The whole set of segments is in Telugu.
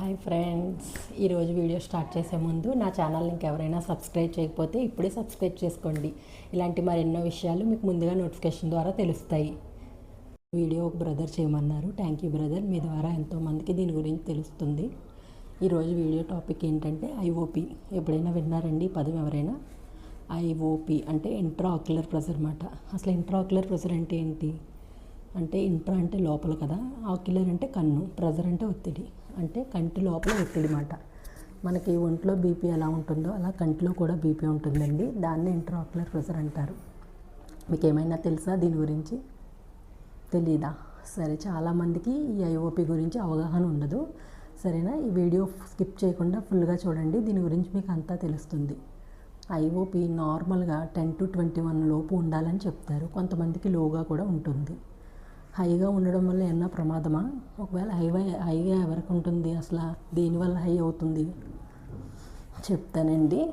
హాయ్ ఫ్రెండ్స్ ఈరోజు వీడియో స్టార్ట్ చేసే ముందు నా ఛానల్ని ఇంకెవరైనా సబ్స్క్రైబ్ చేయకపోతే ఇప్పుడే సబ్స్క్రైబ్ చేసుకోండి. ఇలాంటి మరెన్నో విషయాలు మీకు ముందుగా నోటిఫికేషన్ ద్వారా తెలుస్తాయి. వీడియో ఒక బ్రదర్ చేయమన్నారు. Thank you brother. మీ ద్వారా ఎంతోమందికి దీని గురించి తెలుస్తుంది. ఈరోజు వీడియో టాపిక్ ఏంటంటే ఐఓపి. ఎప్పుడైనా విన్నారండి? ఈ పదం ఎవరైనా? ఐఓపి అంటే ఇంట్రా ఆక్యులర్ ప్రెషర్ అనమాట అసలు ఇంట్రాక్యులర్ ప్రెషర్ అంటే ఏంటి? అంటే ఇంట్రా అంటే లోపల కదా. ఆక్యులర్ అంటే కన్ను. ప్రెజర్ అంటే ఒత్తిడి. అంటే కంటి లోపల ఒత్తిడి మాట. మనకి ఒంట్లో బీపీ ఎలా ఉంటుందో అలా కంటిలో కూడా బీపీ ఉంటుందండి. దాన్ని ఇంట్రాక్యులర్ ప్రెషర్ అంటారు. మీకు ఏమైనా తెలుసా దీని గురించి? తెలీదా? సరే చాలామందికి ఈ ఐఓపి గురించి అవగాహన ఉండదు. సరేనా? ఈ వీడియో స్కిప్ చేయకుండా ఫుల్గా చూడండి. దీని గురించి మీకు అంతా తెలుస్తుంది. ఐఓపి నార్మల్గా టెన్ టు ట్వంటీ వన్ లోపు ఉండాలని చెప్తారు. కొంతమందికి లోగా కూడా ఉంటుంది. హైగా ఉండడం వల్ల ఏమన్నా ప్రమాదమా? ఒకవేళ హైవై హైగా ఎవరికి ఉంటుంది? అసలు దేనివల్ల హై అవుతుంది? చెప్తానండి.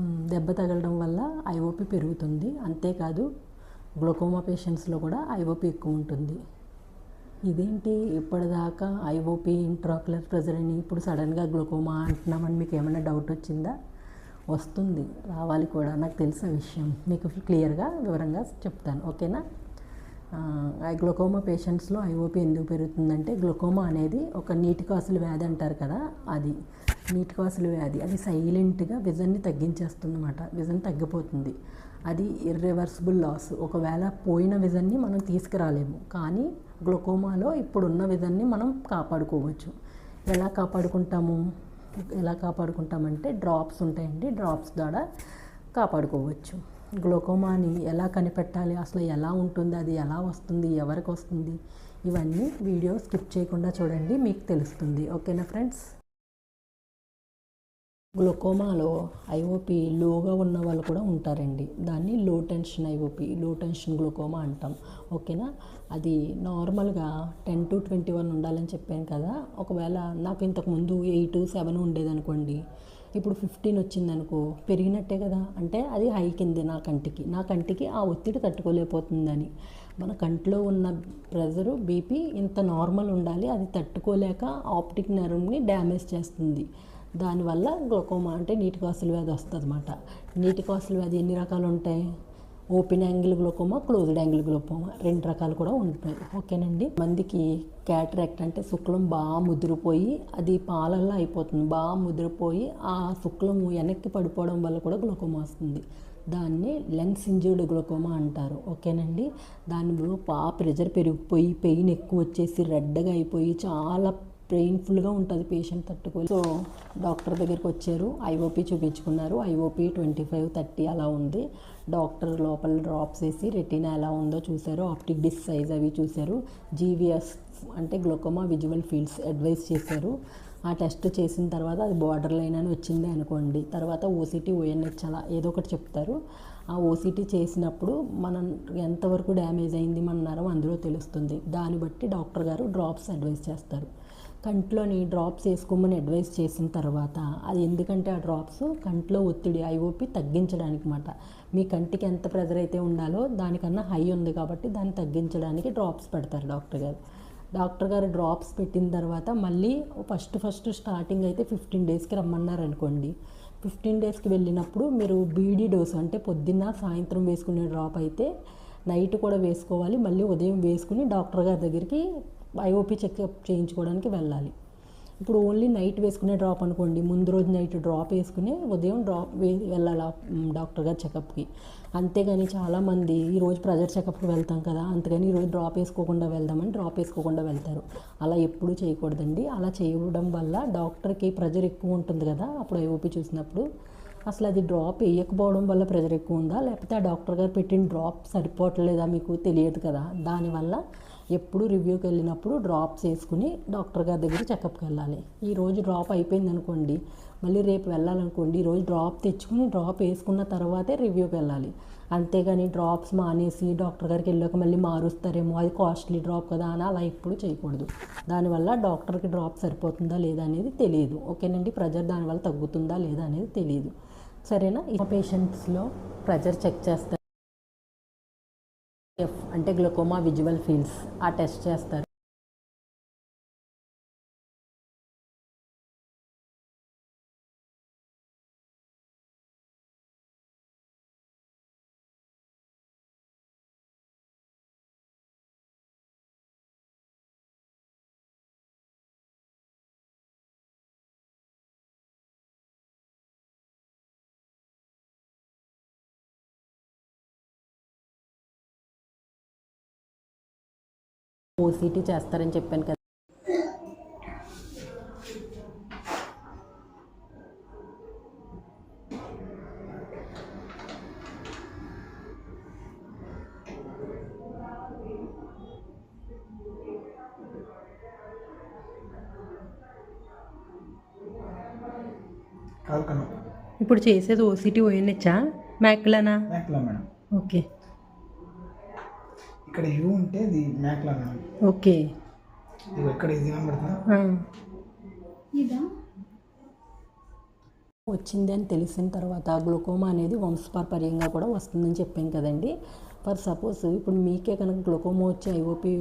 దెబ్బ తగలడం వల్ల ఐఓపి పెరుగుతుంది. అంతేకాదు గ్లూకోమా పేషెంట్స్లో కూడా ఐఓపి ఎక్కువ ఉంటుంది. ఇదేంటి? ఇప్పటిదాకా ఐఓపి ఇంట్రాక్యులర్ ప్రెజర్ అని ఇప్పుడు సడన్గా గ్లూకోమా అంటున్నామని మీకు ఏమైనా డౌట్ వచ్చిందా? వస్తుంది. రావాలి కూడా. నాకు తెలిసిన విషయం. మీకు క్లియర్గా వివరంగా చెప్తాను. ఓకేనా? గ్లూకోమా పేషెంట్స్లో ఐఓపి ఎందుకు పెరుగుతుందంటే గ్లూకోమా అనేది ఒక నీటి కాసులు వ్యాధి అంటారు కదా అది. నీటి కాసుల వ్యాధి. అది సైలెంట్గా విజన్ని తగ్గించేస్తుందన్నమాట. విజన్ తగ్గిపోతుంది. అది ఇర్రివర్సిబుల్ లాస్ ఒకవేళ పోయిన విజన్ని మనం తీసుకురాలేము. కానీ గ్లూకోమాలో ఇప్పుడున్న విజన్ని మనం కాపాడుకోవచ్చు. ఎలా కాపాడుకుంటాము? ఎలా కాపాడుకుంటామంటే డ్రాప్స్ ఉంటాయండి. డ్రాప్స్ ద్వారా కాపాడుకోవచ్చు. గ్లూకోమాని ఎలా కనిపెట్టాలి? అసలు ఎలా ఉంటుంది? అది ఎలా వస్తుంది? ఎవరికి వస్తుంది? ఇవన్నీ వీడియో స్కిప్ చేయకుండా చూడండి మీకు తెలుస్తుంది. ఓకేనా ఫ్రెండ్స్? గ్లూకోమాలో ఐఓపి లోగా ఉన్న వాళ్ళు కూడా ఉంటారండి. దాన్ని low tension IOP low tension glaucoma అంటాం. ఓకేనా? అది నార్మల్గా టెన్ టు ట్వంటీ వన్ ఉండాలని చెప్పాను కదా. ఒకవేళ నాకు ఇంతకుముందు ఎయిట్ సెవెన్ ఉండేదనుకోండి ఇప్పుడు ఫిఫ్టీన్ వచ్చిందనుకో పెరిగినట్టే కదా. అంటే అది హై కింది నా కంటికి. నా కంటికి ఆ ఒత్తిడి తట్టుకోలేకపోతుందని. మన కంటిలో ఉన్న ప్రెజరు బీపీ ఇంత నార్మల్ ఉండాలి అది తట్టుకోలేక ఆప్టిక్ నర్వ్ని డ్యామేజ్ చేస్తుంది. దానివల్ల గ్లూకోమా అంటే నీటి కాసుల వ్యాధి వస్తుంది అనమాట నీటి కాసుల వ్యాధి ఎన్ని రకాలు ఉంటాయి? Open angle glaucoma closed angle glaucoma రెండు రకాలు కూడా ఉంటాయి ఓకేనండి? మందికి క్యాటరాక్ట్ అంటే శుక్లం బాగా ముదిరిపోయి అది పాలల్లో అయిపోతుంది. బాగా ముదిరిపోయి ఆ శుక్లం వెనక్కి పడిపోవడం వల్ల కూడా గ్లోకోమా వస్తుంది. దాన్ని లెన్స్ ఇంజర్డ్ గ్లూకోమా అంటారు. ఓకేనండి? దానిలో బాగా ప్రెజర్ పెరిగిపోయి పెయిన్ ఎక్కువ వచ్చేసి రెడ్గా అయిపోయి చాలా పెయిన్ఫుల్గా ఉంటుంది పేషెంట్ తట్టుకోవాలి. సో డాక్టర్ దగ్గరికి వచ్చారు. ఐఓపి చూపించుకున్నారు. ఐఓపి ట్వంటీ ఫైవ్ థర్టీ అలా ఉంది. డాక్టర్ లోపల డ్రాప్స్ వేసి రెటీనా ఎలా ఉందో చూశారు. ఆప్టిక్ డిస్ సైజ్ అవి చూశారు. జీవీఎస్ అంటే గ్లోకోమా విజువల్ ఫీల్డ్స్ అడ్వైస్ చేశారు. ఆ టెస్ట్ చేసిన తర్వాత అది బార్డర్ లైన్ అని వచ్చింది అనుకోండి. తర్వాత ఓసిటీ ఓఎన్హెచ్ అలా ఏదో ఒకటి చెప్తారు. ఆ ఓసీటీ చేసినప్పుడు మనం ఎంతవరకు డ్యామేజ్ అయింది మన నరం అందులో తెలుస్తుంది. దాన్ని బట్టి డాక్టర్ గారు డ్రాప్స్ అడ్వైస్ చేస్తారు. కంట్లోని డ్రాప్స్ వేసుకోమని అడ్వైస్ చేసిన తర్వాత అది ఎందుకంటే ఆ డ్రాప్స్ కంట్లో ఒత్తిడి ఐఓపి తగ్గించడానికి మాట. మీ కంటికి ఎంత ప్రెజర్ అయితే ఉండాలో దానికన్నా హై ఉంది కాబట్టి దాన్ని తగ్గించడానికి డ్రాప్స్ పెడతారు డాక్టర్ గారు. డాక్టర్ గారు డ్రాప్స్ పెట్టిన తర్వాత మళ్ళీ ఫస్ట్ ఫస్ట్ స్టార్టింగ్ అయితే ఫిఫ్టీన్ డేస్కి రమ్మన్నారు అనుకోండి ఫిఫ్టీన్ డేస్కి వెళ్ళినప్పుడు మీరు బీడీ డోస్ అంటే పొద్దున్న సాయంత్రం వేసుకునే డ్రాప్ అయితే నైట్ కూడా వేసుకోవాలి. మళ్ళీ ఉదయం వేసుకుని డాక్టర్ గారి దగ్గరికి ఐఓపి చెకప్ చేయించుకోవడానికి వెళ్ళాలి. ఇప్పుడు ఓన్లీ నైట్ వేసుకునే డ్రాప్ అనుకోండి. ముందు రోజు నైట్ డ్రాప్ వేసుకుని ఉదయం డ్రాప్ వే వెళ్ళాలి డాక్టర్ గారి చెకప్కి అంతేగాని చాలామంది ఈరోజు ప్రెజర్ చెకప్కి వెళ్తాం కదా అంతేగాని ఈరోజు డ్రాప్ వేసుకోకుండా వెళ్దామని డ్రాప్ వేసుకోకుండా వెళ్తారు. అలా ఎప్పుడూ చేయకూడదండి. అలా చేయడం వల్ల డాక్టర్కి ప్రెజర్ ఎక్కువ ఉంటుంది కదా అప్పుడు ఐఓపి చూసినప్పుడు. అసలు అది డ్రాప్ వేయకపోవడం వల్ల ప్రెజర్ ఎక్కువ ఉందా? లేకపోతే ఆ డాక్టర్ గారు పెట్టిన డ్రాప్ సరిపోవట్లేదా మీకు తెలియదు కదా? దానివల్ల ఎప్పుడు రివ్యూకి వెళ్ళినప్పుడు డ్రాప్స్ వేసుకుని డాక్టర్ గారి దగ్గర చెకప్కి వెళ్ళాలి. ఈ రోజు డ్రాప్ అయిపోయింది అనుకోండి మళ్ళీ రేపు వెళ్ళాలనుకోండి ఈరోజు డ్రాప్ తెచ్చుకుని డ్రాప్ వేసుకున్న తర్వాతే రివ్యూకి వెళ్ళాలి. అంతేగాని డ్రాప్స్ మానేసి డాక్టర్ గారికి వెళ్ళాక మళ్ళీ మారుస్తారేమో అది కాస్ట్లీ డ్రాప్ కదా అని అలా ఎప్పుడు చేయకూడదు. దానివల్ల డాక్టర్కి డ్రాప్ సరిపోతుందా లేదా అనేది తెలియదు. ఓకేనండి? ప్రెజర్ దానివల్ల తగ్గుతుందా లేదా అనేది తెలియదు. సరేనా? ఈ పేషెంట్స్లో ప్రెజర్ చెక్ చేస్తారు అంటే గ్లకోమా విజువల్ ఫీల్డ్స్ ఆ టెస్ట్ చేస్తారు. ఓసీటీ చేస్తారని చెప్పాను కదా. ఇప్పుడు చేసేది ఓసీటీ ఓఎన్హెచ్చా మ్యాక్లానా? Macula madam. ఓకే. ఇక్కడ యూ ఉంటే ఇది మ్యాక్లా మేడం ఓకే. ఇది ఎక్కడ ఇది? కనబడుతుందా వచ్చింది అని తెలిసిన తర్వాత గ్లూకోమా అనేది వంశపారపర్యంగా కూడా వస్తుందని చెప్పాం కదండి. ఫర్ సపోజ్ ఇప్పుడు మీకే కనుక గ్లూకోమా వచ్చి ఐఓపి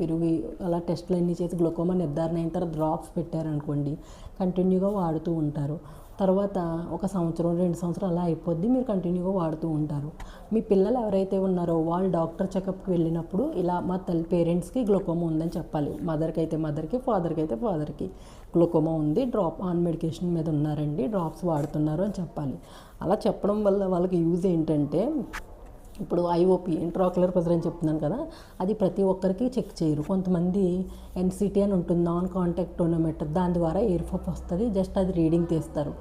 పెరిగి అలా టెస్ట్లు అన్నీ చేసి గ్లూకోమా నిర్ధారణ అయిన తర్వాత డ్రాప్స్ పెట్టారనుకోండి కంటిన్యూగా వాడుతూ ఉంటారు. తర్వాత ఒక సంవత్సరం రెండు సంవత్సరాలు అలా అయిపోద్ది మీరు కంటిన్యూగా వాడుతూ ఉంటారు. మీ పిల్లలు ఎవరైతే ఉన్నారో వాళ్ళు డాక్టర్ చెకప్కి వెళ్ళినప్పుడు ఇలా మా తల్లి పేరెంట్స్కి గ్లూకోమా ఉందని చెప్పాలి. మదర్కి అయితే మదర్కి ఫాదర్కి అయితే ఫాదర్కి. గ్లూకోమా ఉంది డ్రాప్ ఆన్ మెడికేషన్ మీద ఉన్నారండి డ్రాప్స్ వాడుతున్నారు అని చెప్పాలి. అలా చెప్పడం వల్ల వాళ్ళకి యూజ్ ఏంటంటే ఇప్పుడు ఐఓపి ఇంట్రాక్యులర్ ప్రెజర్ అని చెప్తున్నాను కదా అది ప్రతి ఒక్కరికి చెక్ చేయరు. కొంతమంది ఎన్సిటీ అని ఉంటుంది నాన్ కాంటాక్ట్ టోనోమీటర్ దాని ద్వారా ఎయిర్ పఫ్ వస్తుంది జస్ట్ అది రీడింగ్ తీస్తారు.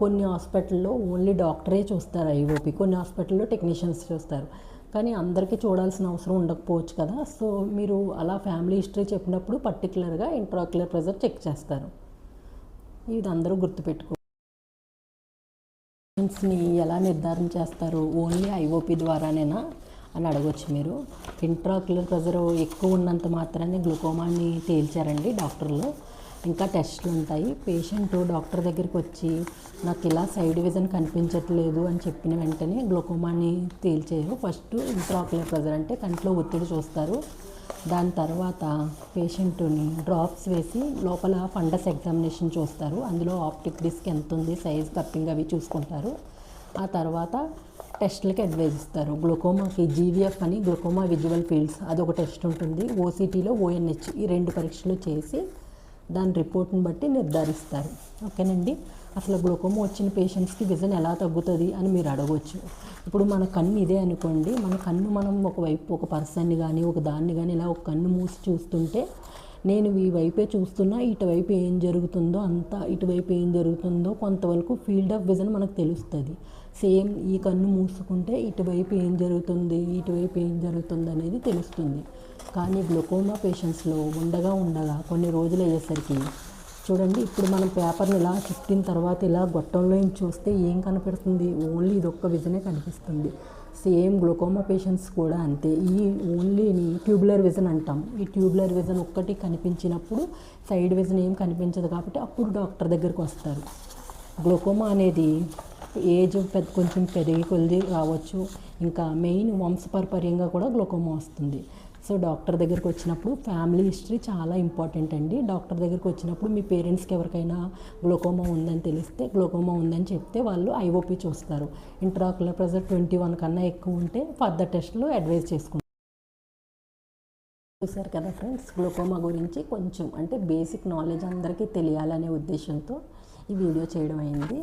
కొన్ని హాస్పిటల్లో ఓన్లీ డాక్టరే చూస్తారు ఐఓపి కొన్ని హాస్పిటల్లో టెక్నీషియన్స్ చూస్తారు. కానీ అందరికీ చూడాల్సిన అవసరం ఉండకపోవచ్చు కదా. సో మీరు అలా ఫ్యామిలీ హిస్టరీ చెప్పినప్పుడు పర్టికులర్గా ఇంట్రాక్యులర్ ప్రెజర్ చెక్ చేస్తారు. ఇది అందరూ గుర్తుపెట్టుకో ని ఎలా నిర్ధారణ చేస్తారు? ఓన్లీ ఐఓపి ద్వారానేనా? అని అడగొచ్చు మీరు. ఇంట్రాక్యులర్ ప్రెజర్ ఎక్కువ ఉన్నంత మాత్రాన్ని గ్లూకోమాని తేల్చారండి డాక్టర్లు. ఇంకా టెస్ట్లు ఉంటాయి. పేషెంట్ డాక్టర్ దగ్గరికి వచ్చి నాకు ఇలా సైడ్ విజన్ కనిపించట్లేదు అని చెప్పిన వెంటనే గ్లూకోమాని తేల్చేయరు ఫస్ట్ ఇంట్రాక్యులర్ ప్రెజర్ అంటే కంట్లో ఒత్తిడి చూస్తారు. దాని తర్వాత పేషెంట్ని డ్రాప్స్ వేసి లోపల ఫండస్ ఎగ్జామినేషన్ చూస్తారు. అందులో ఆప్టిక్ డిస్క్ ఎంత ఉంది సైజ్ కప్పింగ్ అవి చూసుకుంటారు. ఆ తర్వాత టెస్ట్లకి అడ్వైజ్ ఇస్తారు. గ్లూకోమాకి జీవీఎఫ్ అని గ్లూకోమా విజువల్ ఫీల్డ్స్ అదొక టెస్ట్ ఉంటుంది. ఓసీటీలో ఓఎన్హెచ్ ఈ రెండు పరీక్షలు చేసి దాని రిపోర్ట్ని బట్టి నిర్ధారిస్తారు. ఓకేనండి? అసలు గ్లూకోమా వచ్చిన పేషెంట్స్కి విజన్ ఎలా తగ్గుతుంది అని మీరు అడగవచ్చు ఇప్పుడు మన కన్ను ఇదే అనుకోండి మన కన్ను మనం ఒకవైపు ఒక పర్సన్ని కానీ ఒక దాన్ని కానీ ఇలా ఒక కన్ను మూసి చూస్తుంటే నేను ఈ వైపే చూస్తున్నా ఇటువైపు ఏం జరుగుతుందో అంతా ఇటువైపు ఏం జరుగుతుందో కొంతవరకు ఫీల్డ్ ఆఫ్ విజన్ మనకు తెలుస్తుంది. సేమ్ ఈ కన్ను మూసుకుంటే ఇటువైపు ఏం జరుగుతుంది ఇటువైపు ఏం జరుగుతుంది అనేది తెలుస్తుంది. కానీ గ్లూకోమా పేషెంట్స్లో ఉండగా ఉండగా కొన్ని రోజులు అయ్యేసరికి చూడండి ఇప్పుడు మనం పేపర్ని ఇలా చుట్టిన తర్వాత ఇలా గొట్టంలో చూస్తే ఏం కనపడుతుంది ఓన్లీ ఇదొక్క విజనే కనిపిస్తుంది. సేమ్ గ్లూకోమా పేషెంట్స్ కూడా అంతే. ఈ ఓన్లీని ట్యూబులర్ విజన్ అంటాం. ఈ ట్యూబులర్ విజన్ ఒక్కటి కనిపించినప్పుడు సైడ్ విజన్ ఏం కనిపించదు కాబట్టి అప్పుడు డాక్టర్ దగ్గరికి వస్తారు. గ్లూకోమా అనేది ఏజ్ పెద్ద కొంచెం పెరిగి కొలిది రావచ్చు ఇంకా మెయిన్ వంశపరపర్యంగా కూడా గ్లూకోమా వస్తుంది. సో డాక్టర్ దగ్గరికి వచ్చినప్పుడు ఫ్యామిలీ హిస్టరీ చాలా ఇంపార్టెంట్ అండి. డాక్టర్ దగ్గరికి వచ్చినప్పుడు మీ పేరెంట్స్కి ఎవరికైనా గ్లూకోమా ఉందని తెలిస్తే గ్లూకోమా ఉందని చెప్తే వాళ్ళు ఐఓపి చూస్తారు. ఇంట్రాకులర్ ప్రెజర్ ట్వంటీ వన్ కన్నా ఎక్కువ ఉంటే ఫర్దర్ టెస్ట్లు అడ్వైజ్ చేసుకుంటారు. చూసారు కదా ఫ్రెండ్స్ గ్లూకోమా గురించి కొంచెం అంటే బేసిక్ నాలెడ్జ్ అందరికీ తెలియాలనే ఉద్దేశంతో ఈ వీడియో చేయడం అయింది.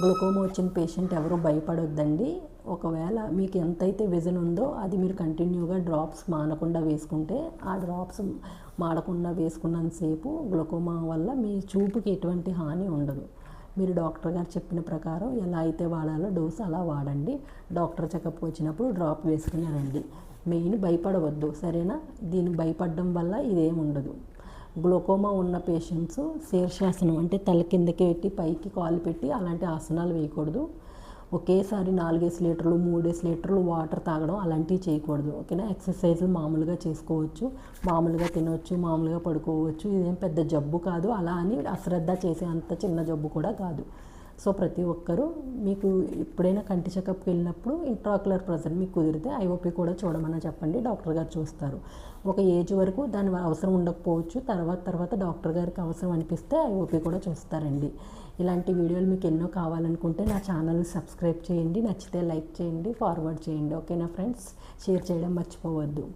గ్లూకోమా వచ్చిన పేషెంట్ ఎవరు భయపడొద్దండి. ఒకవేళ మీకు ఎంతైతే విజన్ ఉందో అది మీరు కంటిన్యూగా డ్రాప్స్ మానకుండా వేసుకుంటే ఆ డ్రాప్స్ మాడకుండా వేసుకున్నంతసేపు గ్లూకోమా వల్ల మీ చూపుకి ఎటువంటి హాని ఉండదు. మీరు డాక్టర్ గారు చెప్పిన ప్రకారం ఎలా అయితే వాడాలో డోస్ అలా వాడండి. డాక్టర్ చెకప్ వచ్చినప్పుడు డ్రాప్ వేసుకుని రండి. మెయిన్ భయపడవద్దు. సరేనా? దీన్ని భయపడడం వల్ల ఇదేం ఉండదు. గ్లూకోమా ఉన్న పేషెంట్స్ శీర్షాసనం అంటే తల కిందకి పెట్టి పైకి కాలు పెట్టి అలాంటి ఆసనాలు వేయకూడదు. ఒకేసారి నాలుగేసి లీటర్లు మూడేసి లీటర్లు వాటర్ తాగడం అలాంటివి చేయకూడదు. ఓకేనా? ఎక్సర్సైజులు మామూలుగా చేసుకోవచ్చు. మామూలుగా తినవచ్చు మామూలుగా పడుకోవచ్చు. ఇదేం పెద్ద జబ్బు కాదు. అలా అని అశ్రద్ధ చేసే అంత చిన్న జబ్బు కూడా కాదు. సో ప్రతి ఒక్కరూ మీకు ఎప్పుడైనా కంటి చెకప్కి వెళ్ళినప్పుడు ఇంట్రాక్యులర్ ప్రెజర్ మీకు కుదిరితే ఐఓపి కూడా చూడమని చెప్పండి. డాక్టర్ గారు చూస్తారు. ఒక ఏజ్ వరకు దాని అవసరం ఉండకపోవచ్చు. తర్వాత తర్వాత డాక్టర్ గారికి అవసరం అనిపిస్తే ఐఓపి కూడా చూస్తారండి. ఇలాంటి వీడియోలు మీకు ఎన్నో కావాలనుకుంటే నా ఛానల్ సబ్స్క్రైబ్ చేయండి. నచ్చితే లైక్ చేయండి ఫార్వర్డ్ చేయండి. ఓకేనా ఫ్రెండ్స్? షేర్ చేయడం మర్చిపోవద్దు.